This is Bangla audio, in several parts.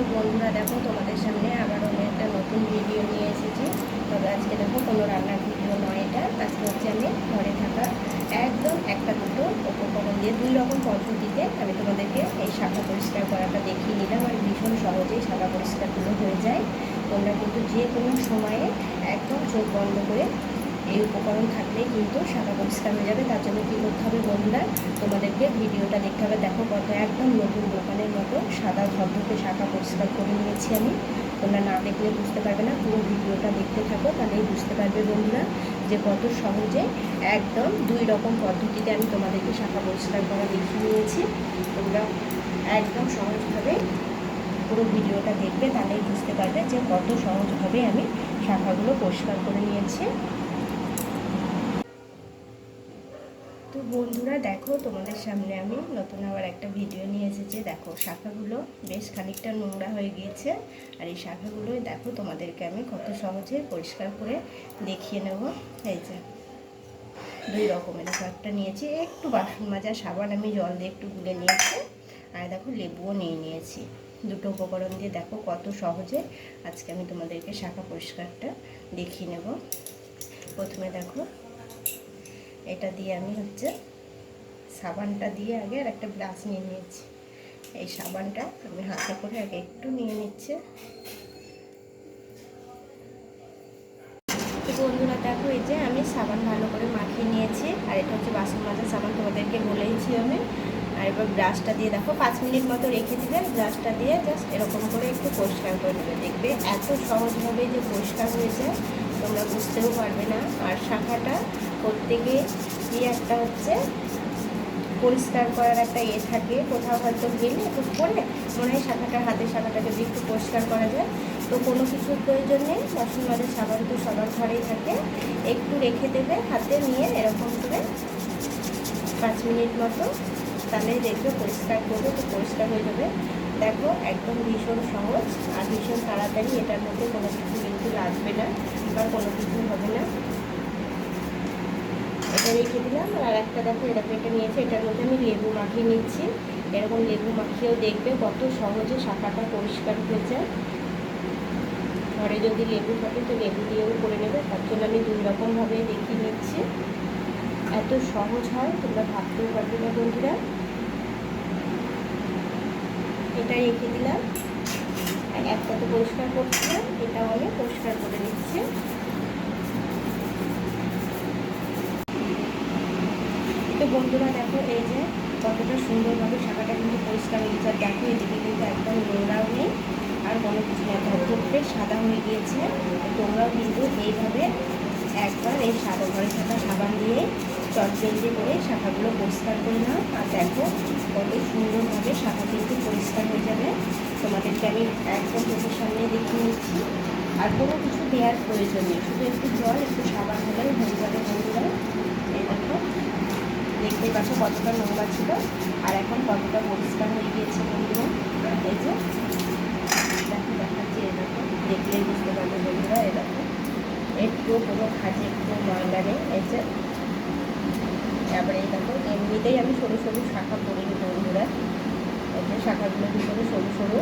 তো বন্ধুরা দেখো, তোমাদের সামনে আবার আমি একটা নতুন ভিডিও নিয়ে এসেছি। তবে আজকে দেখো, কোনো রান্নার ভিডিও নয় এটা। আজকে হচ্ছে আমি ঘরে থাকা একদম একটা দুটো উপকরণ দিয়ে দুই রকম পদ্ধতিতে আমি তোমাদেরকে এই শাখা পরিষ্কার করাটা দেখিয়ে নিলাম আর ভীষণ সহজেই শাখা পরিষ্কারগুলো হয়ে যায়। তোমরা কিন্তু যে কোনো সময়ে একদম চোখ বন্ধ করে এই উপকরণ থাকলেই কিন্তু শাখা পরিষ্কার হয়ে যাবে। তার জন্য কী করতে হবে বন্ধুরা? তোমাদেরকে ভিডিওটা দেখতে হবে। দেখো কত একদম নতুন দোকানের মতো সাদা ধপধপে শাখা পরিষ্কার করে নিয়েছি আমি। তোমরা না দেখলে বুঝতে পারবে না। পুরো ভিডিওটা দেখতে থাকো, তাহলেই বুঝতে পারবে বন্ধুরা যে কত সহজে একদম দুই রকম পদ্ধতিতে আমি তোমাদেরকে শাখা পরিষ্কার করা দেখিয়ে নিয়েছি তোমরা একদম সহজভাবে পুরো ভিডিওটা দেখবে, তাহলেই বুঝতে পারবে যে কত সহজভাবে আমি শাখাগুলো পরিষ্কার করে নিয়েছি। বন্ধুরা, দেখো তোমাদের সামনে আমি নতুন আবার একটা ভিডিও নিয়ে এসেছি। দেখো, শাখাগুলো বেশ খানিকটা নোংরা হয়ে গিয়েছে। আর এই শাখাগুলোই দেখো তোমাদেরকে আমি কত সহজে পরিষ্কার করে দেখিয়ে নেব। এই যে, দুই রকমের একটা নিয়েছি, একটু বাসন মাজা, সাবান আমি জল দিয়ে একটু গুলে নিয়েছি। আর দেখো লেবুও নিয়ে নিয়েছি। দুটো উপকরণ দিয়ে দেখো কত সহজে আজকে আমি তোমাদেরকে শাখা পরিষ্কারটা দেখিয়ে নেব। প্রথমে দেখো এটা দিয়ে আমি হচ্ছে সাবানটা দিয়ে আগে আর একটা ব্রাশ নিয়ে নিয়েছি। এই সাবানটা আমি হাতে করে আগে একটু নিয়ে নিচ্ছে। বন্ধুরা, দেখো এই যে আমি সাবান ভালো করে মাখিয়ে নিয়েছি। আর এটা হচ্ছে বাসন মাজার সাবান, তোমাদেরকে বলেইছি আমি। আর এবার ব্রাশটা দিয়ে দেখো, পাঁচ মিনিট মতো রেখে দিবে। ব্রাশটা দিয়ে জাস্ট এরকম করে একটু পরিষ্কার করে নেবে। দেখবে এত সহজভাবে যে পরিষ্কার হয়েছে তোমরা বুঝতেও পারবে না আর শাখাটা প্রত্যেকে কি একটা হচ্ছে পরিষ্কার করার একটা ইয়ে থাকে। কোথাও হয়তো গেলে একটু পরে মনে হয় শাখাটা, হাতের শাখাটা যদি একটু পরিষ্কার করা যায়। তো কোনো কিছুর প্রয়োজন নেই, বাসন মাঝে সাবান তো সবার ঘরেই থাকে। একটু রেখে দেবে, হাতে নিয়ে এরকম করে পাঁচ মিনিট মতো তাহলে দেখবে পরিষ্কার করবে, তো পরিষ্কার হয়ে যাবে। দেখো, একদম ভীষণ সহজ আর ভীষণ তাড়াতাড়ি এটার মধ্যে কোনো কিছু কিন্তু লাগবে না। বা কোনো কিছু হবে না। এটা রেখে দিলাম, আর একটা দেখো, এটা নিয়েছে, এটার মধ্যে আমি লেবু মাখিয়ে নিচ্ছি। এরকম লেবু মাখিয়েও দেখবে কত সহজে শাখাটা পরিষ্কার হয়ে যায়। ঘরে যদি লেবু থাকে তো লেবু দিয়েও করে নেবে, তার জন্য আমি দুই রকমভাবে দেখিয়ে নিচ্ছি। এত সহজ হয়, তোমরা ভাবতেও পারবে না বন্ধুরা। এটা রেখে দিলাম। একটা তো পরিষ্কার করছে এটাও আমি পরিষ্কার করে নিচ্ছি। তো বন্ধুরা, দেখো এই যে কতটা সুন্দরভাবে শাখাটা কিন্তু পরিষ্কার হয়ে গেছে। আর দেখো, এদিকে কিন্তু একদম নোংরাও নেই, আর কোনো কিছু না ধপধপে সাদা হয়ে গিয়েছে। তোমরাও কিন্তু এইভাবে একবার এই সাদা ঘরে থাকা সাবান দিয়ে চটজলদি করে শাখাগুলো পরিষ্কার করে নাও। আর দেখো কত সুন্দরভাবে শাখা কিন্তু পরিষ্কার হয়ে তোমাদেরকে আমি একদম চোখের সামনে দেখিয়ে নিচ্ছি আর কোনো কিছু দেওয়ার প্রয়োজন নেই। শুধু একটু জল, একটু সাবান হলেই হয়ে যাবে বন্ধুরা এই দেখো, দেখতে পাচ্ছ কতটা নোংরা ছিল। আর এখন কতটা পরিষ্কার হয়ে গিয়েছে বন্ধুরা। এই যে, দেখো, দেখাচ্ছি দেখো, দেখলেই বুঝতে পারবে বন্ধুরা দেখো। একটু কোনো খাজে একটু ময়লা নেই। এই যে, তারপরে এই দেখো, এমনিতেই আমি সরু সরু শাখা করিনি বন্ধুরা এই যে শাখাগুলো ভিতরে সরু সরু।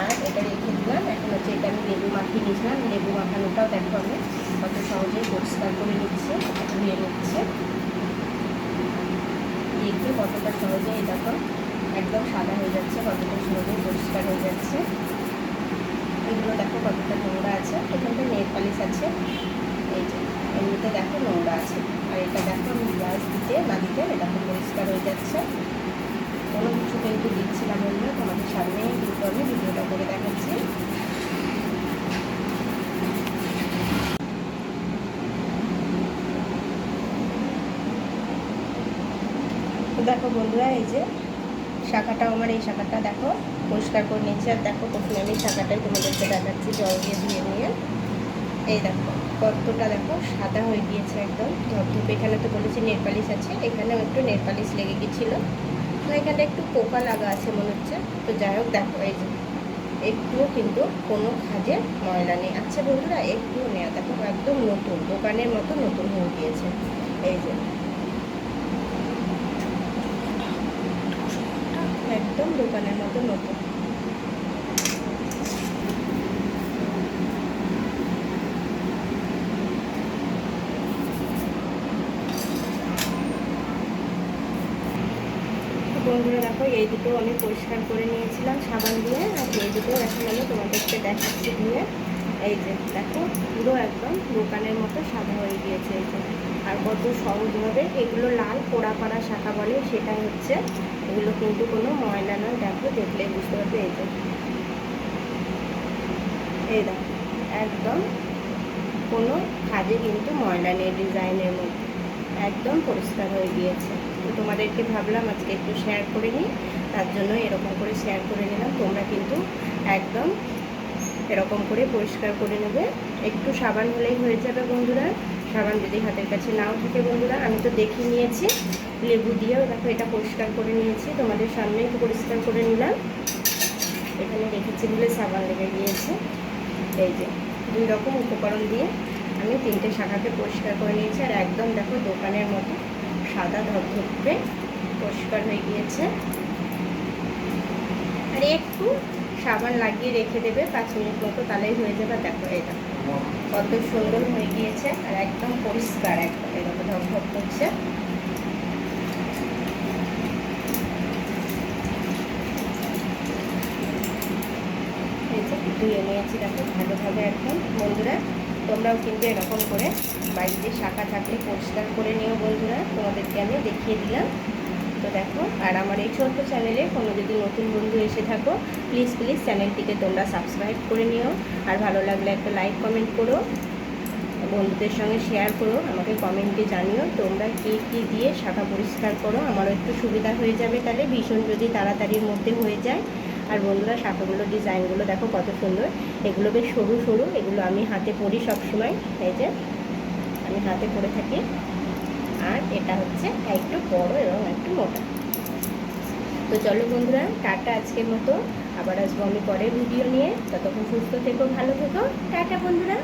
আর এটা রেখে দিলাম। এখন হচ্ছে এটা আমি লেবু মাখিয়ে নিয়েছিলাম। লেবু মাখানোটাও দেখো আমি কত সহজেই পরিষ্কার করে নিচ্ছে। ধুয়ে নিচ্ছে। দেখবে কতটা সহজে এটা দেখো, একদম সাদা হয়ে যাচ্ছে, কতটা সহজে পরিষ্কার হয়ে যাচ্ছে। এগুলো দেখো কতটা নোংরা আছে। এখানটা নেল পালিশ আছে। এই যে, এমনিতে দেখো নোংরা আছে। আর এটা দেখো আমি গ্লাস দিতে, না দিতে, এটা পরিষ্কার হয়ে যাচ্ছে। কোনো কিছু কিন্তু দিচ্ছি না বললে, তোমাদের সামনে কিন্তু আমি ভিডিওটা করে দেখাচ্ছি। দেখো বন্ধুরা, এই যে শাখাটা আমার, এই শাখাটা দেখো, পরিষ্কার করে নিয়েছি। আর দেখো প্রথমে আমি শাখাটাই তোমাদেরকে দেখাচ্ছি, জল দিয়ে ধুয়ে নিয়ে। এই দেখো কতটা দেখো সাদা হয়ে গিয়েছে একদম। ধপধপে এখানে তো বলেছি নেরপালিশ আছে, এখানেও একটু নেরপালিশ লেগে গেছিল এখানে একটু পোকা লাগা আছে মনে হচ্ছে। তো যাই হোক, দেখো, এই যে একটুও কিন্তু কোনো কাজে ময়লা নেই। আচ্ছা বন্ধুরা একটুও নেওয়া দেখো, একদম নতুন, দোকানের মতো নতুন হয়ে গিয়েছে। এই যে, একদম দোকানের মতো নতুন তো বন্ধুরা, দেখো, এই দুটো আমি পরিষ্কার করে নিয়েছিলাম সাবান দিয়ে, আর এই দুটো এখন আমি তোমাদেরকে দেখাচ্ছি দিয়ে এই যে, দেখো, পুরো একদম দোকানের মতো সাদা হয়ে গিয়েছে এই যে। আর কত সহজভাবে এগুলো লাল পোড়া পাড়া শাখা বলে, সেটা হচ্ছে, এগুলো কিন্তু কোনো ময়লা নয়, দেখো, দেখলে বুঝতে পারবে, এই যে। এই দেখো, একদম কোনো কাজে কিন্তু ময়লা নেই, ডিজাইনের মধ্যে। একদম পরিষ্কার হয়ে গিয়েছে। তো তোমাদেরকে ভাবলাম আজকে একটু শেয়ার করে নিই। তার জন্য এরকম করে শেয়ার করে নিলাম। তোমরা কিন্তু একদম এরকম করে পরিষ্কার করে নেবে। একটু সাবান হলেই হয়ে যাবে বন্ধুরা। সাবান যদি হাতের কাছে নাও থাকে বন্ধুরা। আমি তো দেখে নিয়েছি। লেবু দিয়েও দেখো এটা পরিষ্কার করে নিয়েছি। তোমাদের সামনে একটু পরিষ্কার করে নিলাম। এখানে রেখেছি বলে সাবান লেগে গিয়েছে এই যে দুই রকম উপকরণ দিয়ে আমি তিনটে শাখাকে পরিষ্কার করে নিয়েছি। আর একদম দেখো দোকানের মতো সাদা ধপধপে পরিষ্কার হয়ে গিয়েছে। আর একটু সাবান লাগিয়ে রেখে দেবে, পাঁচ মিনিট মতো তাহলেই হয়ে যাবে। দেখো এটা কত সুন্দর হয়ে গিয়েছে আর একদম পরিষ্কার, একদম এরকম ধপধপ করছে। ধুয়ে নিয়েছি দেখো ভালোভাবে একদম বন্ধুরা। তোমরাও কিন্তু এরকম করে বাড়িতে শাখা থাকলে পরিষ্কার করে নিও বন্ধুরা। তোমাদেরকে আমি দেখিয়ে দিলাম। তো দেখো, আর আমার এই ছোট্ট চ্যানেলে কোনো যদি নতুন বন্ধু এসে থাকো প্লিজ প্লিজ চ্যানেলটিকে তোমরা সাবস্ক্রাইব করে নিও। আর ভালো লাগলে একটা লাইক কমেন্ট করো। বন্ধুদের সঙ্গে শেয়ার করো, আমাকে কমেন্টে জানিও তোমরা কী কী দিয়ে শাখা পরিষ্কার করো। আমারও একটু সুবিধা হয়ে যাবে তাহলে, ভীষণ যদি তাড়াতাড়ির মধ্যে হয়ে যায়। আর বন্ধুরা সাপোগুলোর ডিজাইনগুলো দেখো কত সুন্দর। এগুলো বেশ সরু সরু, এগুলো আমি হাতে পরি সবসময়। এই যে, আমি হাতে পরে থাকি। আর এটা হচ্ছে একটু বড় এবং একটু মোটা। তো চলো বন্ধুরা, টাটা আজকের মতো। আবার আসব আমি পরের ভিডিও নিয়ে। ততক্ষণ সুস্থ থেকো, ভালো থেকো। টাটা বন্ধুরা।